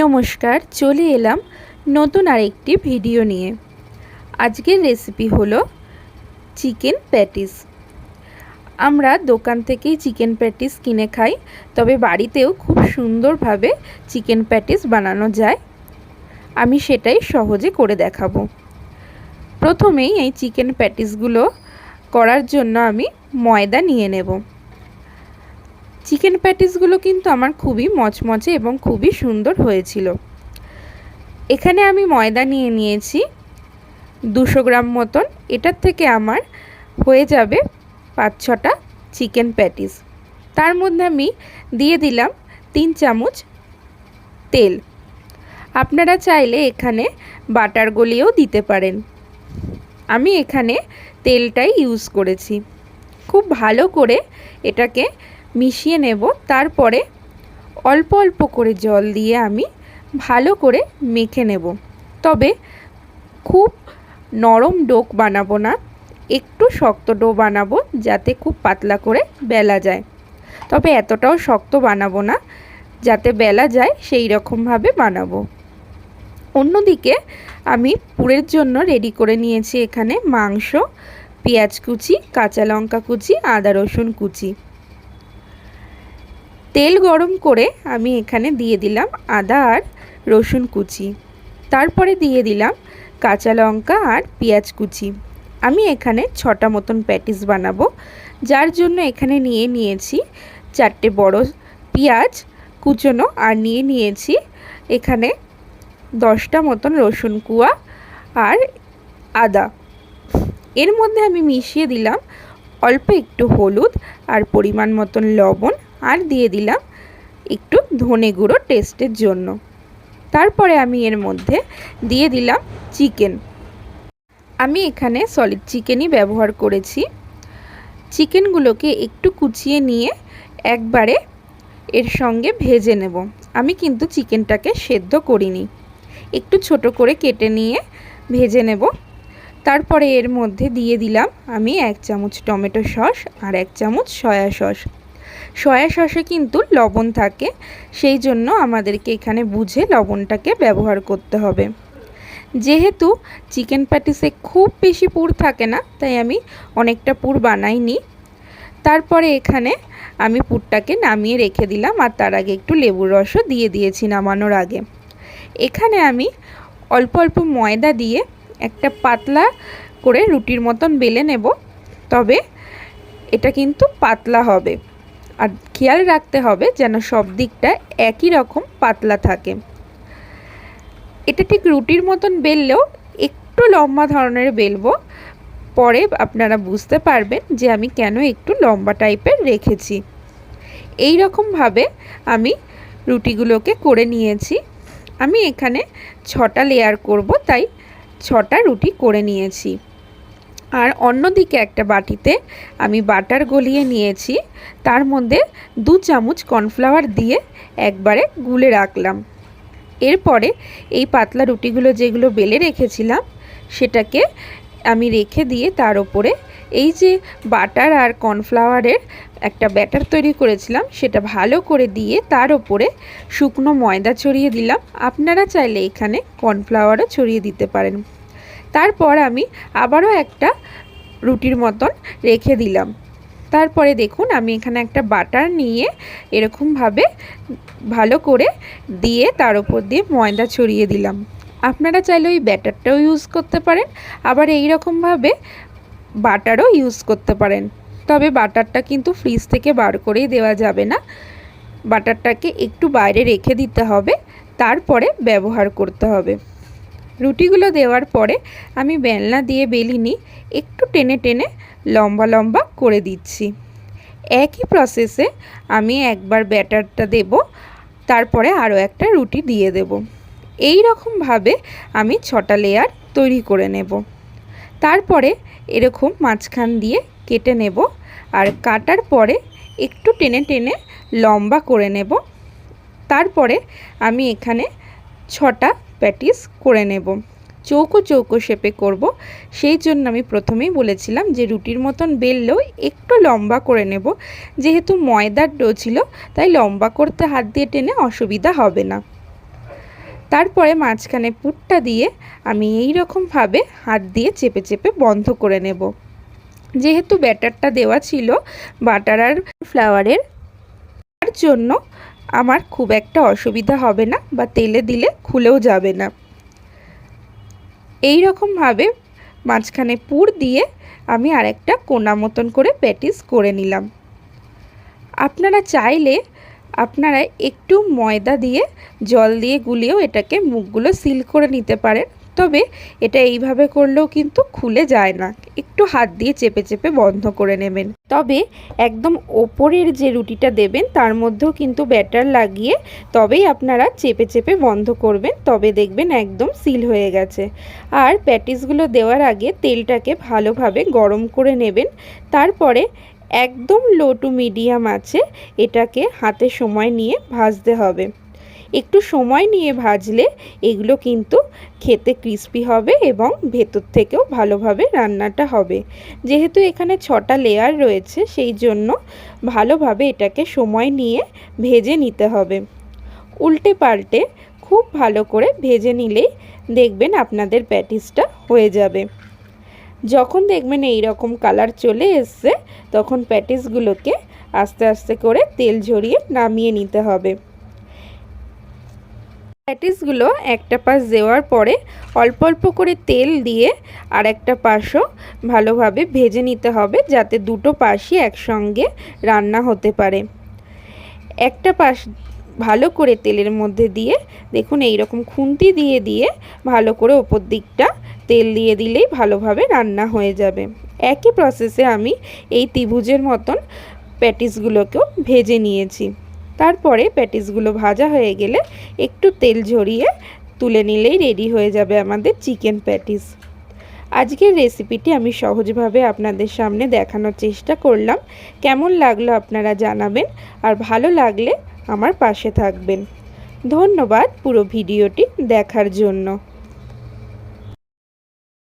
নমস্কার, চলে এলাম নতুন আরেকটি ভিডিও নিয়ে। আজকের রেসিপি হলো চিকেন প্যাটিস আমরা দোকান থেকেই চিকেন প্যাটিস কিনে খাই, তবে বাড়িতেও খুব সুন্দরভাবে চিকেন প্যাটিস বানানো যায়। আমি সেটাই সহজে করে দেখাবো। প্রথমেই এই চিকেন প্যাটিসগুলো করার জন্য আমি ময়দা নিয়ে নেব। চিকেন প্যাটিসগুলো কিন্তু আমার খুবই মচমচে এবং খুবই সুন্দর হয়েছিল। এখানে আমি ময়দা নিয়ে নিয়েছি দুশো গ্রাম মতন। এটার থেকে আমার হয়ে যাবে পাঁচ ছটা চিকেন প্যাটিস তার মধ্যে আমি দিয়ে দিলাম তিন চামচ তেল। আপনারা চাইলে এখানে বাটার গলিয়েও দিতে পারেন। আমি এখানে তেলটাই ইউজ করেছি। খুব ভালো করে এটাকে মিশিয়ে নেব। তারপরে অল্প অল্প করে জল দিয়ে আমি ভালো করে মেখে নেব। তবে খুব নরম ডোক বানাবো না, একটু শক্ত ডো বানাবো যাতে খুব পাতলা করে বেলা যায়। তবে এতটাও শক্ত বানাবো না, যাতে বেলা যায় সেই রকমভাবে বানাবো। অন্যদিকে আমি পুরের জন্য রেডি করে নিয়েছি এখানে মাংস, পেঁয়াজ কুচি, কাঁচা লঙ্কা কুচি, আদা রসুন কুচি। তেল গরম করে আমি এখানে দিয়ে দিলাম আদা আর রসুন কুচি। তারপরে দিয়ে দিলাম কাঁচা লঙ্কা আর পেঁয়াজ কুচি। আমি এখানে ছটা মতন প্যাটিস বানাবো। যার জন্য এখানে নিয়ে নিয়েছি চারটে বড় পেঁয়াজ কুচোনো আর নিয়ে নিয়েছি এখানে দশটা মতন রসুন কুয়া আর আদা। এর মধ্যে আমি মিশিয়ে দিলাম অল্প একটু হলুদ আর পরিমাণ মতন লবণ আর দিয়ে দিলাম একটু ধনে গুঁড়ো টেস্টের জন্য। তারপরে আমি এর মধ্যে দিয়ে দিলাম চিকেন আমি এখানে সলিড চিকেনই ব্যবহার করেছি। চিকেনগুলোকে একটু কুচিয়ে নিয়ে একবারে এর সঙ্গে ভেজে নেব। আমি কিন্তু চিকেনটাকে সেদ্ধ করিনি। একটু ছোট করে কেটে নিয়ে ভেজে নেব। তারপরে এর মধ্যে দিয়ে দিলাম আমি এক চামচ টমেটো সস আর এক চামচ সয়া সস। সয়া সসে কিন্তু লবণ থাকে। সেই জন্য আমাদেরকে এখানে বুঝে লবণটাকে ব্যবহার করতে হবে। যেহেতু চিকেন প্যাটিসে খুব বেশি পুর থাকে না, তাই আমি অনেকটা পুর বানাইনি। তারপরে এখানে আমি পুরটাকে নামিয়ে রেখে দিলাম আর তার আগে একটু লেবুর রসও দিয়ে দিয়েছি নামানোর আগে। এখানে আমি অল্প অল্প ময়দা দিয়ে একটা পাতলা করে রুটির মতন বেলে নেব, তবে এটা কিন্তু পাতলা হবে। আর খেয়াল রাখতে হবে যেন সব দিকটা একই রকম পাতলা থাকে। এটা ঠিক রুটির মতন বেললেও একটু লম্বা ধরনের বেলবো। পরে আপনারা বুঝতে পারবেন যে আমি কেন একটু লম্বা টাইপের রেখেছি। এই রকমভাবে আমি রুটিগুলোকে করে নিয়েছি। আমি এখানে ছটা লেয়ার করব, তাই ছটা রুটি করে নিয়েছি। আর অন্যদিকে একটা বাটিতে আমি বাটার গলিয়ে নিয়েছি। তার মধ্যে দু চামচ কর্নফ্লাওয়ার দিয়ে একবারে গুলে রাখলাম। এরপরে এই পাতলা রুটিগুলো যেগুলো বেলে রেখেছিলাম, সেটাকে আমি রেখে দিয়ে তার ওপরে এই যে বাটার আর কর্নফ্লাওয়ারের একটা ব্যাটার তৈরি করেছিলাম, সেটা ভালো করে দিয়ে তার ওপরে শুকনো ময়দা ছড়িয়ে দিলাম। আপনারা চাইলে এখানে কর্নফ্লাওয়ারও ছড়িয়ে দিতে পারেন। তারপর আমি আবারও একটা রুটির মতন রেখে দিলাম। তারপরে দেখুন, আমি এখানে একটা বাটার নিয়ে এরকমভাবে ভালো করে দিয়ে তার উপর দিয়ে ময়দা ছড়িয়ে দিলাম। আপনারা চাইলে ওই ব্যাটারটাও ইউজ করতে পারেন, আবার এই রকমভাবে বাটারও ইউজ করতে পারেন। তবে বাটারটা কিন্তু ফ্রিজ থেকে বার করেই দেওয়া যাবে না। বাটারটাকে একটু বাইরে রেখে দিতে হবে, তারপরে ব্যবহার করতে হবে। রুটিগুলো দেওয়ার পরে আমি বেলনা দিয়ে বেলিনি, একটু টেনে টেনে লম্বা লম্বা করে দিচ্ছি। একই প্রসেসে আমি একবার ব্যাটারটা দেব, তারপরে আরও একটা রুটি দিয়ে দেব। এই রকমভাবে আমি ছটা লেয়ার তৈরি করে নেব। তারপরে এরকম মাঝখান দিয়ে কেটে নেব আর কাটার পরে একটু টেনে টেনে লম্বা করে নেব। তারপরে আমি এখানে ছটা প্যাটিস করে নেব। চৌকো চৌকো শেপে করব। সেই জন্য আমি প্রথমেই বলেছিলাম যে রুটির মতন বেললেও একটু লম্বা করে নেব। যেহেতু ময়দার ডো ছিল, তাই লম্বা করতে হাত দিয়ে টেনে অসুবিধা হবে না। তারপরে মাঝখানে পুরটা দিয়ে আমি এই রকমভাবে হাত দিয়ে চেপে চেপে বন্ধ করে নেব। যেহেতু ব্যাটারটা দেওয়া ছিল বাটার আর ফ্লাওয়ারের, তার জন্য আমার খুব একটা অসুবিধা হবে না বা তেলে দিলে খুলেও যাবে না। এই রকমভাবে মাঝখানে পুর দিয়ে আমি আরেকটা কোনা মতন করে প্যাটিস করে নিলাম। আপনারা চাইলে আপনারা একটু ময়দা দিয়ে জল দিয়ে গুলিয়েও এটাকে মুখগুলো সিল করে নিতে পারেন। তবে এটা এইভাবে করলেও কিন্তু খুলে যায় না। একটু হাত দিয়ে চেপে চেপে বন্ধ করে নেবেন। তবে একদম ওপরের যে রুটিটা দেবেন, তার মধ্যেও কিন্তু ব্যাটার লাগিয়ে তবেই আপনারা চেপে চেপে বন্ধ করবেন, তবে দেখবেন একদম সিল হয়ে গেছে। আর প্যাটিসগুলো দেওয়ার আগে তেলটাকে ভালোভাবে গরম করে নেবেন। তারপরে একদম লো টু মিডিয়াম আছে, এটাকে হাতে সময় নিয়ে ভাজতে হবে। একটু সময় নিয়ে ভাজলে এগুলো কিন্তু খেতে ক্রিস্পি হবে এবং ভেতর থেকেও ভালোভাবে রান্নাটা হবে। যেহেতু এখানে ছটা লেয়ার রয়েছে, সেই জন্য ভালোভাবে এটাকে সময় নিয়ে ভেজে নিতে হবে। উল্টে পাল্টে খুব ভালো করে ভেজে নিলেই দেখবেন আপনাদের প্যাটিসটা হয়ে যাবে। যখন দেখবেন এই রকম কালার চলে এসছে, তখন প্যাটিসগুলোকে আস্তে আস্তে করে তেল ঝরিয়ে নামিয়ে নিতে হবে। প্যাটিসগুলো একটা পাশ দেওয়ার পরে অল্প অল্প করে তেল দিয়ে আর একটা পাশও ভালোভাবে ভেজে নিতে হবে যাতে দুটো পাশই একসঙ্গে রান্না হতে পারে। একটা পাশ ভালো করে তেলের মধ্যে দিয়ে দেখুন এই রকম খুন্তি দিয়ে দিয়ে ভালো করে ওপর দিকটা তেল দিয়ে দিলেই ভালোভাবে রান্না হয়ে যাবে। একই প্রসেসে আমি এই ত্রিভুজের মতন প্যাটিসগুলোকেও ভেজে নিয়েছি। তারপরে প্যাটিসগুলো ভাজা হয়ে গেলে একটু তেল ঝরিয়ে তুলে নিলেই রেডি হয়ে যাবে আমাদের চিকেন প্যাটিস আজকের রেসিপিটি আমি সহজভাবে আপনাদের সামনে দেখানোর চেষ্টা করলাম। কেমন লাগল আপনারা জানাবেন আর ভালো লাগলে আমার পাশে থাকবেন। ধন্যবাদ পুরো ভিডিওটি দেখার জন্য।